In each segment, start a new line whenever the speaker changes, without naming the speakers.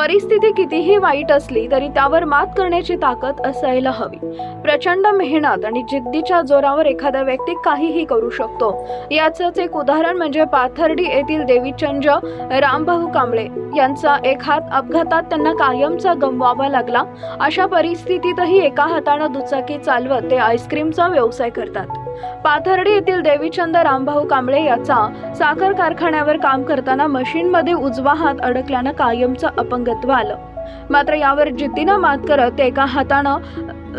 परिस्थिती कितीही वाईट असली तरी त्यावर मात करण्याची ताकद असायला हवी. प्रचंड मेहनत आणि जिद्दीच्या जोरावर एखादा व्यक्ती काहीही करू शकतो. याचंच एक उदाहरण म्हणजे पाथर्डी येथील देवीचंद रामभाऊ कांबळे यांचा एक हात अपघातात त्यांना कायमचा गमवावा लागला. अशा परिस्थितीतही एका हातानं दुचाकी चालवत ते आईस्क्रीमचा व्यवसाय करतात. पाथर्डी येथील देवीचंद रामभाऊ कांबळे याचा साखर कारखान्यावर काम करताना मशीनमध्ये उजवा हात अडकल्यानं कायमचं अपंगत्व आलं. मात्र यावर जिद्दीनं मात करत ते एका हातानं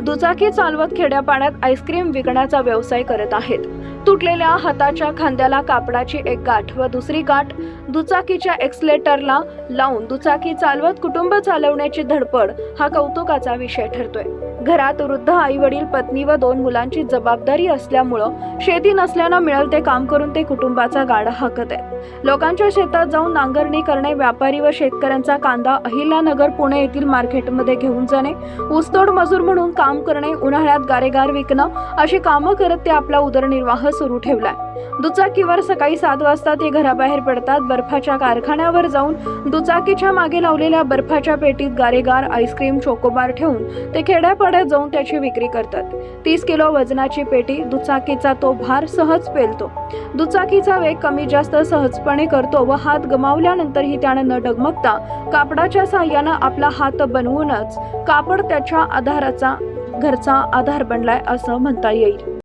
दुचाकी चालवत खेड्यापाण्यात आईस्क्रीम विकण्याचा व्यवसाय करत आहेत. तुटलेल्या हाताच्या खांद्याला कापडाची एक गाठ व दुसरी गाठ दुचाकीच्या एक्सलेटरला लावून दुचाकी चालवत कुटुंब चालवण्याची धडपड हा कौतुकाचा विषय ठरतोय. घरात वृद्ध आई वडील पत्नी व दोन मुलांची जबाबदारी असल्यामुळं शेती नसल्यानं मिळेल ते काम करून ते कुटुंबाचा गाडा हाकत आहेत. लोकांच्या शेतात जाऊन नांगरणी करणे व्यापारी व शेतकऱ्यांचा कांदा अहिल्यानगर पुणे येथील मार्केटमध्ये घेऊन जाणे ऊसतोड मजूर म्हणून काम करणे उन्हाळ्यात गारेगार विकणं अशी कामं करत ते आपला उदरनिर्वाह सुरू ठेवलाय. दुचाकीवर सकाळी सात वाजता ते घराबाहेर पडतात. बर्फाच्या कारखान्यावर जाऊन दुचाकीच्या मागे लावलेल्या बर्फाच्या पेटीत गारेगार आईस्क्रीम चोकोबार ठेवून ते खेड्यापाड्यात जाऊन त्याची विक्री करतात. तीस किलो वजनाची पेटी दुचाकीचा तो भार सहज पेलतो. दुचाकीचा वेग कमी जास्त सहजपणे करतो व हात गमावल्यानंतरही त्यानं न डगमगता कापडाच्या साह्यानं आपला हात बनवूनच कापड त्याच्या आधाराचा घरचा आधार बनलाय असं म्हणता येईल.